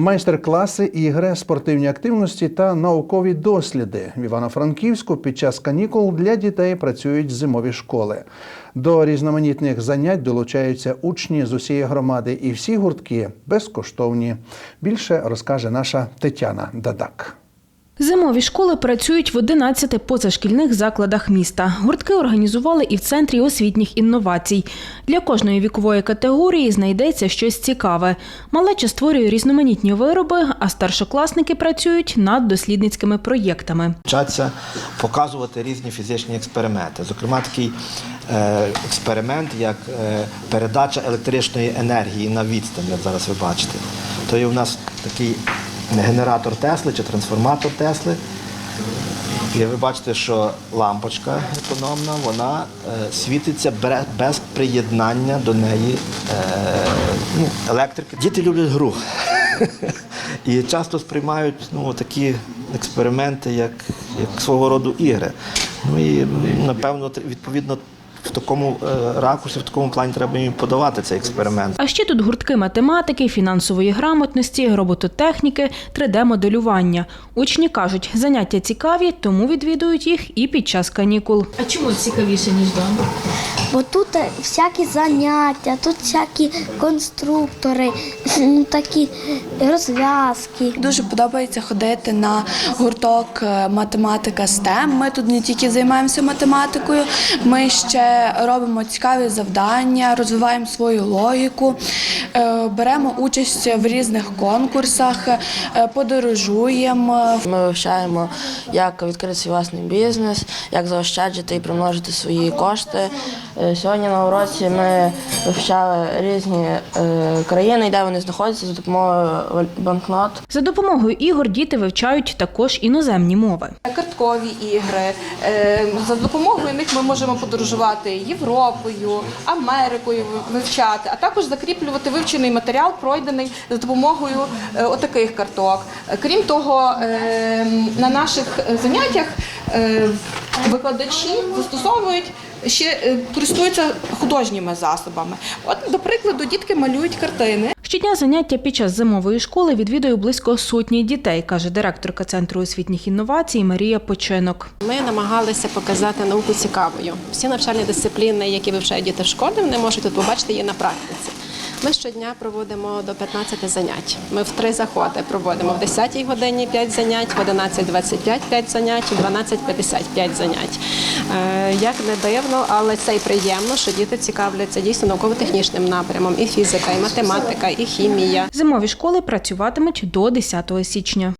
Майстер-класи, ігри, спортивні активності та наукові досліди в Івано-Франківську під час канікул для дітей працюють зимові школи. До різноманітних занять долучаються учні з усієї громади, і всі гуртки безкоштовні. Більше розкаже наша Тетяна Дадак. Зимові школи працюють в 11 позашкільних закладах міста. Гуртки організували і в центрі освітніх інновацій. Для кожної вікової категорії знайдеться щось цікаве. Малеча створює різноманітні вироби, а старшокласники працюють над дослідницькими проєктами. вчаться показувати різні фізичні експерименти. Зокрема, такий е, експеримент, як е, передача електричної енергії на відстань, як зараз ви бачите. То є у нас такий генератор Тесли чи трансформатор Тесли. І ви бачите, що лампочка економна, вона е, світиться без приєднання до неї е, ну, електрики. Діти люблять гру. І часто сприймають ну, такі експерименти, як, як свого роду ігри. Ну і напевно, відповідно, в такому е, ракурсі, в такому плані треба їм подавати цей експеримент. А ще тут гуртки математики, фінансової грамотності, робототехніки, 3D-моделювання. Учні кажуть, заняття цікаві, тому відвідують їх і під час канікул. А чому цікавіше ніж вдома? Бо тут е, всякі заняття, тут всякі конструктори, ну, такі розв'язки. Дуже подобається ходити на гурток е, математика STEM. Ми тут не тільки займаємося математикою, ми ще робимо цікаві завдання, розвиваємо свою логіку, е, беремо участь в різних конкурсах, подорожуємо. Ми вивчаємо, як відкрити свій власний бізнес, як заощаджити і примножити свої кошти. Е, Сьогодні на уроці ми вивчали різні е, країни, де вони знаходяться за допомогою банкнот. За допомогою ігор діти вивчають також іноземні мови. карткові ігри. Е, За допомогою них ми можемо подорожувати Європою, Америкою вивчати, а також закріплювати вивчений матеріал, пройдений за допомогою отаких карток. Крім того, на наших заняттях викладачі застосовують. Ще е, користуються художніми засобами. От, до прикладу, дітки малюють картини. Щодня заняття під час зимової школи відвідує близько сотні дітей, каже директорка Центру освітніх інновацій Марія Починок. Ми намагалися показати науку цікавою. Всі навчальні дисципліни, які вивчають діти в школі, вони можуть тут побачити її на практиці. Ми щодня проводимо до 15 занять. Ми в три заходи проводимо в 10 годині 5 занять, в 11.25 5 занять, в 12.55 занять. Е, Як не дивно, але це й приємно, що діти цікавляться дійсно науково-технічним напрямом, і фізика, і математика, і хімія. Зимові школи працюватимуть до 10 січня.